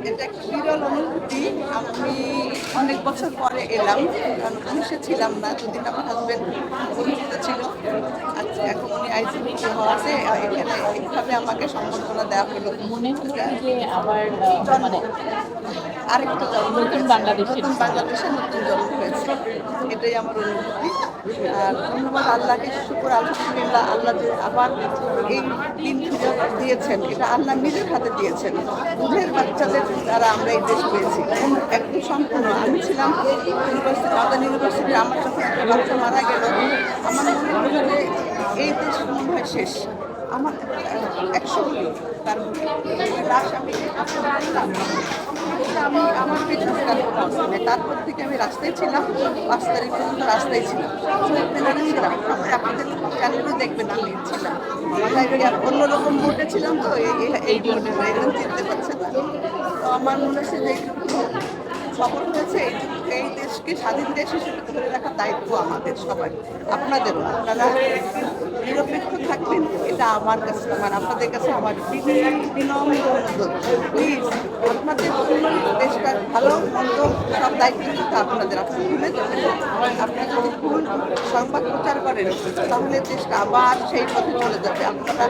এটা একটা বিরল অনুভূতি। আমি অনেক বছর পরে এলাম কারণ পুলিশে ছিলাম না দুদিন আমার পরিচিত ছিল। এখন উনি হওয়াতে এখানে এইভাবে আমাকে সম্বর্ধনা দেওয়া হলো। মনে হচ্ছে যে আবার আহ, মানে আরেকটা জন্ম নতুন হয়েছে। বাংলাদেশের নতুন বাংলাদেশে নতুন জন্ম হয়েছে। এটাই আমার অনুভূতি। আর ধন্যবাদ আল্লাহকে শুকুর আলহামদুলিল্লাহ আল্লাহ যে আবার এই দিন দিয়েছেন এটা আল্লাহ নিজের হাতে দিয়েছেন। দুধের বাচ্চাদের দ্বারা আমরা এই দেশ পেয়েছি। একদম সম্পূর্ণ আমি ছিলাম ইউনিভার্সিটি আদান ইউনিভার্সিটি আমার যখন একটা বাচ্চা মারা গেল। আমার মনে হলো এই দেশ মনে হয় শেষ। আমার একশো হলো তার লাশ আমি আমি আমার পেছনে তারপর থেকে আমি রাস্তায় ছিলাম, পাঁচ তারিখ পর্যন্ত রাস্তায় ছিলাম। ছিলাম আপনি আপনাদের চ্যানেলও দেখবেন আমি ছিলাম লাইব্রেরি অন্যরকম বোর্ডে ছিলাম তো এই বোর্ডে এখন চিনতে পারছে। তো আমার মনে হচ্ছে যে সফল হয়েছে, এইটুকু এই দেশকে, স্বাধীন দেশ হিসেবে ধরে রাখার দায়িত্ব আমাদের সবাই আপনাদেরও আপনারা নিরপেক্ষ থাকবেন, এটা আমার কাছে মানে আপনাদের কাছে আমার বিনম্র অনুরোধ। প্লিজ আপনাদের দেশটা ভালো, মন্দ, সব দায়িত্ব কিন্তু আপনাদের আপনি ভুলে। আপনারা ভুল সংবাদ প্রচার করেন, তাহলে দেশটা আবার সেই পথে চলে যাবে। আপনারা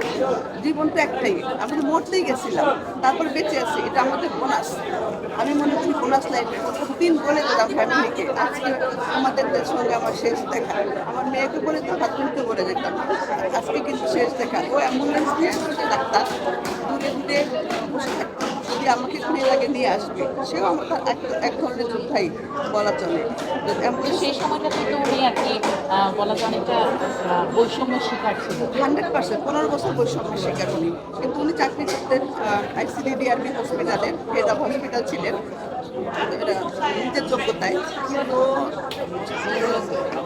জীবন তো একটাই। আমি তো মরতেই গেছিলাম, তারপর বেঁচে আছি। এটা আমাদের বোনাস। আমি মনে করি বোনাস লাইফ প্রতিদিন বলে দিলাম ফ্যামিলিকে, আজকে আমাদের সঙ্গে আমার শেষ দেখা। আমার মেয়েকে বলে তো হাজবেন্ডকে বলে যেতাম আজকে কিন্তু শেষ দেখা। ও অ্যাম্বুলেন্স নিয়ে ডাক্তার, দূরে দূরে বসে থাকতো। যদি আমাকে লাগে নিয়ে আসবে সেও আমার এক ধরনের যোদ্ধাই বলা চলে সেই সময়টাতে তো উনি আর কি বলা যায় অনেকটা বৈষম্য শিকার ছিল। হান্ড্রেড পার্সেন্ট পনেরো বছর বৈষম্যের শিকার উনি। কিন্তু উনি চাকরি করতেন আইসিডিডিআরবি হসপিটালের হেড অফ হসপিটাল ছিলেন। নিজের যোগ্যতায়। তো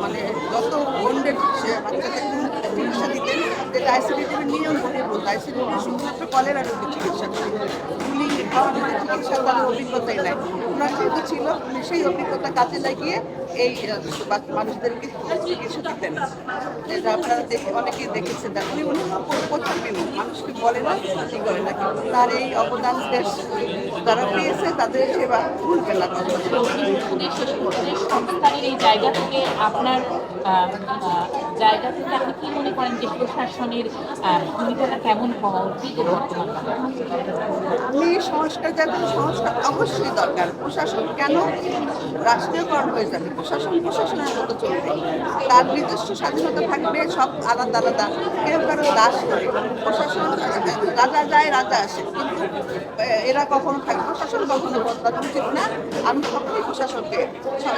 মানে যত বন্ডের চিকিৎসা দিতেন যেটা আইসিডিডির নিয়ম বহির্ভূত আইসিডিডি শুধুমাত্র কলেরা রোগী চিকিৎসা করেন করার অভিজ্ঞতাই নাই। ওনার যেহেতু ছিল সেই অভিজ্ঞতা কাজে লাগিয়ে এই মানুষদেরকে চিকিৎসা দিতেন। যেটা আপনারা দেখে অনেকেই দেখেছেন উনি উনি প্রথম দিন মানুষকে বলে না ক্ষতি করে না। কিন্তু তার এই অবদান দেশ যারা পেয়েছে, তাদের সেবা ভুলবে না। আপনার জায়গা থেকে আপনি কি মনে করেন যে প্রশাসনের ভূমিকাটা কেমন হওয়া উচিত? সংস্কার জাতীয় সংস্কার অবশ্যই দরকার। প্রশাসন কেন রাষ্ট্রীয়করণ হয়ে যাবে? প্রশাসন প্রশাসনের মতো চলবে। তার নিজস্ব স্বাধীনতা থাকবে, সব আলাদা আলাদা। কেউ কারও দাস করে। প্রশাসন, রাজা যায়, রাজা আসে। কিন্তু এরা কখনো থাকে, প্রশাসন কখনো বদলাতে উচিত না। আমি সবটাই প্রশাসনকে,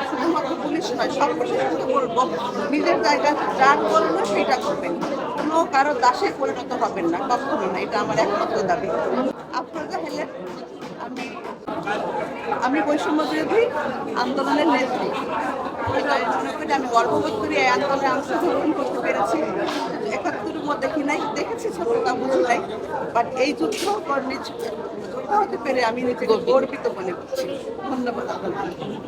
শুধুমাত্র পুলিশ নয়, সব প্রশাসনকে বলব। নিজের জায়গা যার করল সেটা করবেন। কোনো কারও দাসে পরিণত হবেন না, কখনো না, এটা আমার একমাত্র দাবি। আপনারা হেলে আমি আমি বৈষম্য বিরোধী আন্দোলনের নেত্রী। আমি গর্ববোধ করি এই আন্দোলনে অংশগ্রহণ করতে পেরেছি। একাত্তরের মধ্যে দেখি নাই, দেখেছি ছোটটা বুঝি নাই বাট এই যুদ্ধ যোদ্ধা হতে পেরে আমি নিজেকে গর্বিত মনে করছি। ধন্যবাদ আপনাদের।